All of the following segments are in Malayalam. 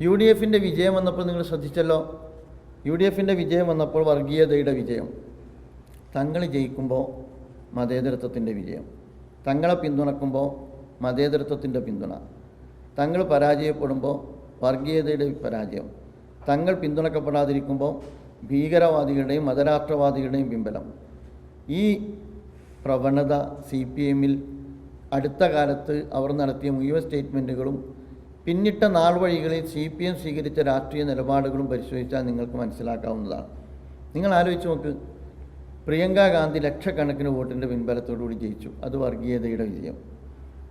യു ഡി എഫിന്റെ വിജയം വന്നപ്പോൾ നിങ്ങൾ ശ്രദ്ധിച്ചല്ലോ. യു ഡി എഫിന്റെ വിജയം വന്നപ്പോൾ വർഗീയതയുടെ വിജയം. തങ്ങൾ ജയിക്കുമ്പോൾ മതേതരത്വത്തിന്റെ വിജയം. തങ്ങളെ പിന്തുണക്കുമ്പോൾ മതേതരത്വത്തിന്റെ പിന്തുണ. തങ്ങൾ പരാജയപ്പെടുമ്പോൾ വർഗീയതയുടെ പരാജയം. തങ്ങൾ പിന്തുണക്കപ്പെടാതിരിക്കുമ്പോൾ ഭീകരവാദികളുടെയും മതരാഷ്ട്രവാദികളുടെയും പിൻബലം. ഈ പ്രവണത സി പി എമ്മിൽ അടുത്ത കാലത്ത് അവർ നടത്തിയ മുഴുവൻ സ്റ്റേറ്റ്മെന്റുകളും പിന്നിട്ട നാൾ വഴികളിൽ സി പി എം സ്വീകരിച്ച രാഷ്ട്രീയ നിലപാടുകളും പരിശോധിച്ചാൽ നിങ്ങൾക്ക് മനസ്സിലാക്കാവുന്നതാണ്. നിങ്ങൾ ആലോചിച്ച് നോക്ക്. പ്രിയങ്ക ഗാന്ധി ലക്ഷക്കണക്കിന് വോട്ടിന്റെ പിൻബലത്തോടുകൂടി ജയിച്ചു. അത് വർഗീയതയുടെ വിജയം.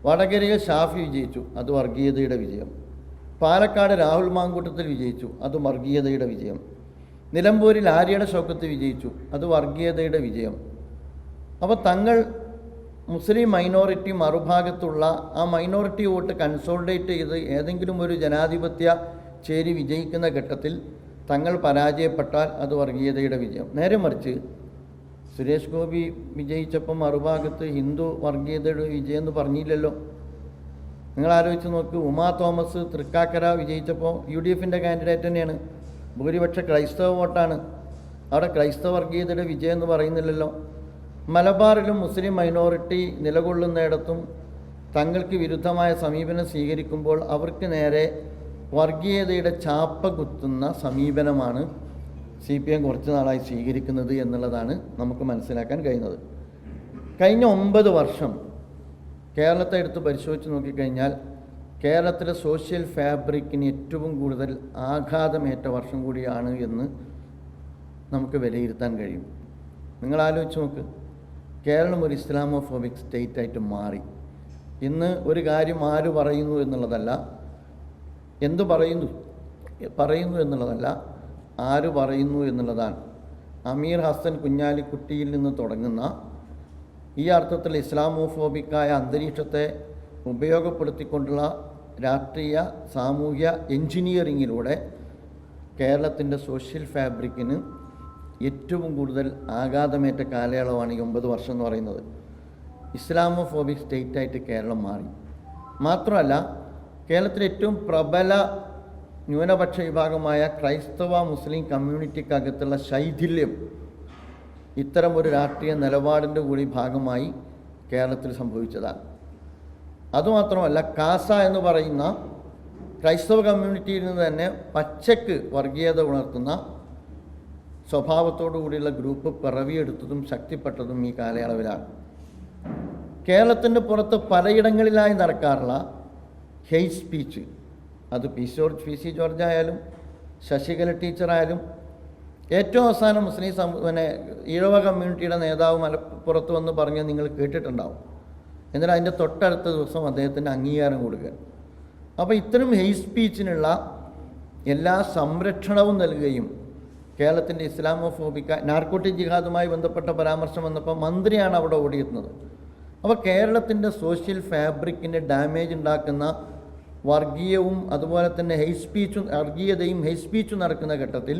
വടകരയിൽ ഷാഫി വിജയിച്ചു. അത് വർഗീയതയുടെ വിജയം. പാലക്കാട് രാഹുൽ മാങ്കൂട്ടത്തിൽ വിജയിച്ചു. അത് വർഗീയതയുടെ വിജയം. നിലമ്പൂരിൽ ആര്യയുടെ ഷൗക്കത്ത് വിജയിച്ചു. അത് വർഗീയതയുടെ വിജയം. അപ്പോൾ തങ്ങൾ മുസ്ലിം മൈനോറിറ്റി മറുഭാഗത്തുള്ള ആ മൈനോറിറ്റി വോട്ട് കൺസോൾഡേറ്റ് ചെയ്ത് ഏതെങ്കിലും ഒരു ജനാധിപത്യ ചേരി വിജയിക്കുന്ന ഘട്ടത്തിൽ തങ്ങൾ പരാജയപ്പെട്ടാൽ അത് വർഗീയതയുടെ വിജയം. നേരെ മറിച്ച് സുരേഷ് ഗോപി വിജയിച്ചപ്പോൾ മറുഭാഗത്ത് ഹിന്ദു വർഗീയതയുടെ വിജയം എന്ന് പറഞ്ഞില്ലല്ലോ. നിങ്ങൾ ആലോചിച്ച് നോക്ക് ഉമാ തോമസ് തൃക്കാക്കര വിജയിച്ചപ്പോൾ യു ഡി എഫിന്റെ കാൻഡിഡേറ്റ് തന്നെയാണ്. ഭൂരിപക്ഷ ക്രൈസ്തവ വോട്ടാണ്. അവിടെ ക്രൈസ്തവ വർഗീയതയുടെ വിജയം എന്ന് പറയുന്നില്ലല്ലോ. മലബാറിലും മുസ്ലിം മൈനോറിറ്റി നിലകൊള്ളുന്നിടത്തും തങ്ങൾക്ക് വിരുദ്ധമായ സമീപനം സ്വീകരിക്കുമ്പോൾ അവർക്ക് നേരെ വർഗീയതയുടെ ചാപ്പ കുത്തുന്ന സമീപനമാണ് സി പി എം കുറച്ച് നാളായി സ്വീകരിക്കുന്നത് എന്നുള്ളതാണ് നമുക്ക് മനസ്സിലാക്കാൻ കഴിയുന്നത്. കഴിഞ്ഞ ഒമ്പത് വർഷം കേരളത്തെ എടുത്ത് പരിശോധിച്ച് നോക്കിക്കഴിഞ്ഞാൽ കേരളത്തിലെ സോഷ്യൽ ഫാബ്രിക്കിന് ഏറ്റവും കൂടുതൽ ആഘാതമേറ്റ വർഷം കൂടിയാണ് എന്ന് നമുക്ക് വിലയിരുത്താൻ കഴിയും. നിങ്ങൾ ആലോചിച്ച് നോക്ക്. കേരളം ഒരു ഇസ്ലാമോഫോബിക് സ്റ്റേറ്റ് ആയിട്ട് മാറി. ഇന്ന് ഒരു കാര്യം ആര് പറയുന്നു എന്നുള്ളതല്ല എന്തു പറയുന്നു പറയുന്നു എന്നുള്ളതല്ല ആര് പറയുന്നു എന്നുള്ളതാണ്. അമീർ ഹസൻ കുഞ്ഞാലിക്കുട്ടിയിൽ നിന്ന് തുടങ്ങുന്ന ഈ അർത്ഥത്തിൽ ഇസ്ലാമോഫോബിക്കായ അന്തരീക്ഷത്തെ ഉപയോഗപ്പെടുത്തിക്കൊണ്ടുള്ള രാഷ്ട്രീയ സാമൂഹ്യ എൻജിനീയറിങ്ങിലൂടെ കേരളത്തിന്റെ സോഷ്യൽ ഫാബ്രിക്കിന് ഏറ്റവും കൂടുതൽ ആഘാതമേറ്റ കാലയളവാണ് ഈ ഒമ്പത് വർഷം എന്ന് പറയുന്നത്. ഇസ്ലാമോഫോബിക് സ്റ്റേറ്റായിട്ട് കേരളം മാറി. മാത്രമല്ല കേരളത്തിലെ ഏറ്റവും പ്രബല ന്യൂനപക്ഷ വിഭാഗമായ ക്രൈസ്തവ മുസ്ലിം കമ്മ്യൂണിറ്റിക്കകത്തുള്ള ശൈഥില്യം ഇത്തരം ഒരു രാഷ്ട്രീയ നിലപാടിന്റെ കൂടി ഭാഗമായി കേരളത്തിൽ സംഭവിച്ചതാണ്. അതുമാത്രമല്ല കാസ എന്ന് പറയുന്ന ക്രൈസ്തവ കമ്മ്യൂണിറ്റിയിൽ നിന്ന് തന്നെ പച്ചക്ക് വർഗീയത ഉണർത്തുന്ന സ്വഭാവത്തോടു കൂടിയുള്ള ഗ്രൂപ്പ് പിറവിയെടുത്തതും ശക്തിപ്പെട്ടതും ഈ കാലയളവിലാണ്. കേരളത്തിന്റെ പുറത്ത് പലയിടങ്ങളിലായി നടക്കാറുള്ള ഹെയ്റ്റ് സ്പീച്ച്. അത് P George P C George ആയാലും ശശികല ടീച്ചറായാലും ഏറ്റവും അവസാനം മുസ്ലിം സമൂ പിന്നെ ഈഴവ കമ്മ്യൂണിറ്റിയുടെ നേതാവ് മലപ്പുറത്ത് വന്ന് പറഞ്ഞ് നിങ്ങൾ കേട്ടിട്ടുണ്ടാവും. എന്നാൽ അതിന്റെ തൊട്ടടുത്ത ദിവസം അദ്ദേഹത്തിന് അംഗീകാരം കൊടുക്കുക. അപ്പോൾ ഇത്തരം ഹെയ്റ്റ് സ്പീച്ചിനുള്ള എല്ലാ സംരക്ഷണവും നൽകുകയും കേരളത്തിന്റെ ഇസ്ലാമോഫോബിക്ക നാർക്കോട്ടിക് ജിഹാദുമായി ബന്ധപ്പെട്ട പരാമർശം വന്നപ്പോൾ മന്ത്രിയാണ് അവിടെ ഓടിയെത്തുന്നത്. അപ്പോൾ കേരളത്തിന്റെ സോഷ്യൽ ഫാബ്രിക്കിന് ഡാമേജ് ഉണ്ടാക്കുന്ന വർഗീയവും അതുപോലെ തന്നെ ഹൈ സ്പീച്ചും വർഗീയതയും ഹൈ സ്പീച്ചും നടക്കുന്ന ഘട്ടത്തിൽ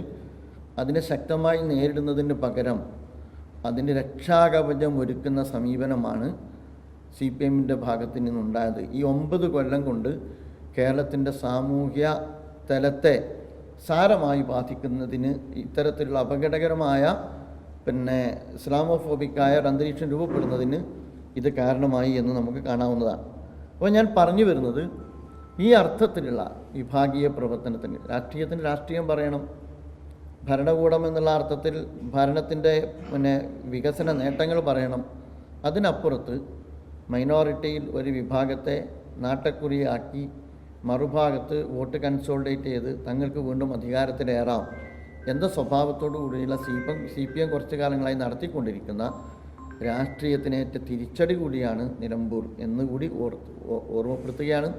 അതിനെ ശക്തമായി നേരിടുന്നതിന് പകരം അതിന് രക്ഷാകവചം ഒരുക്കുന്ന സമീപനമാണ് സി പി എമ്മിന്റെ ഭാഗത്ത് നിന്നുണ്ടായത്. ഈ ഒമ്പത് കൊല്ലം കൊണ്ട് കേരളത്തിന്റെ സാമൂഹ്യ തലത്തെ സാരമായി ബാധിക്കുന്നതിന് ഇത്തരത്തിലുള്ള അപകടകരമായ പിന്നെ ഇസ്ലാമോഫോബിക്കായ ഒരു അന്തരീക്ഷം രൂപപ്പെടുന്നതിന് ഇത് കാരണമായി എന്ന് നമുക്ക് കാണാവുന്നതാണ്. അപ്പോൾ ഞാൻ പറഞ്ഞു വരുന്നത് ഈ അർത്ഥത്തിലുള്ള വിഭാഗീയ പ്രവർത്തനത്തിന് രാഷ്ട്രീയത്തിന് രാഷ്ട്രീയം പറയണം. ഭരണകൂടം എന്നുള്ള അർത്ഥത്തിൽ ഭരണത്തിന്റെ പിന്നെ വികസന നേട്ടങ്ങൾ പറയണം. അതിനപ്പുറത്ത് മൈനോറിറ്റിയിൽ ഒരു വിഭാഗത്തെ നാട്ടക്കുറിയാക്കി മറുഭാഗത്ത് വോട്ട് കൺസോൾഡേറ്റ് ചെയ്ത് തങ്ങൾക്ക് വീണ്ടും അധികാരത്തിലേറാം. എന്ന സ്വഭാവത്തോടു കൂടിയുള്ള C P C P M കുറച്ച് കാലങ്ങളായി നടത്തിക്കൊണ്ടിരിക്കുന്ന രാഷ്ട്രീയത്തിനേറ്റ തിരിച്ചടി കൂടിയാണ് നിലമ്പൂർ എന്നുകൂടി ഓർ ഓർമ്മപ്പെടുത്തുകയാണ്.